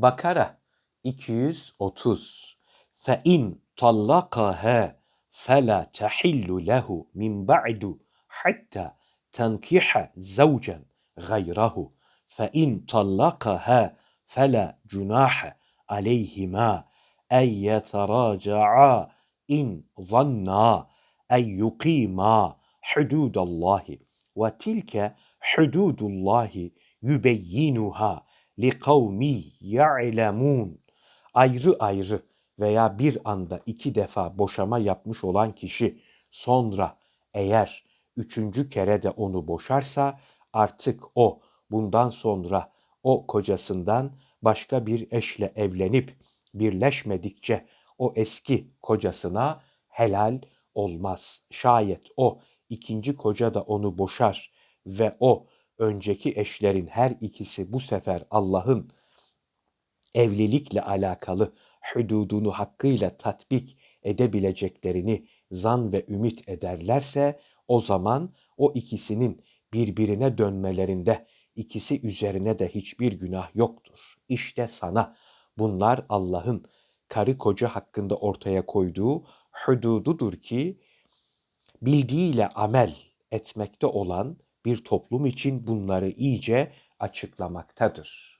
Bakara 230 Fe in tallaqaha fela tahillu lehu min ba'du hatta tenkiha zavcen gayrahu fe in tallaqaha fela cunaha aleyhima en yeteraca'a in zanna en yuqima hududallahi. Ve tilke hududullahi yübeyyinuha li kavmi ya'lemun. Ayrı ayrı veya bir anda iki defa boşama yapmış olan kişi sonra eğer üçüncü kere de onu boşarsa artık o bundan sonra o kocasından başka bir eşle evlenip birleşmedikçe o eski kocasına helal olmaz. Şayet o ikinci koca da onu boşar ve o önceki eşlerin her ikisi bu sefer Allah'ın evlilikle alakalı hududunu hakkıyla tatbik edebileceklerini zan ve ümit ederlerse o zaman o ikisinin birbirine dönmelerinde ikisi üzerine de hiçbir günah yoktur. İşte sana bunlar Allah'ın karı koca hakkında ortaya koyduğu hudududur ki bildiğiyle amel etmekte olan bir toplum için bunları iyice açıklamaktadır.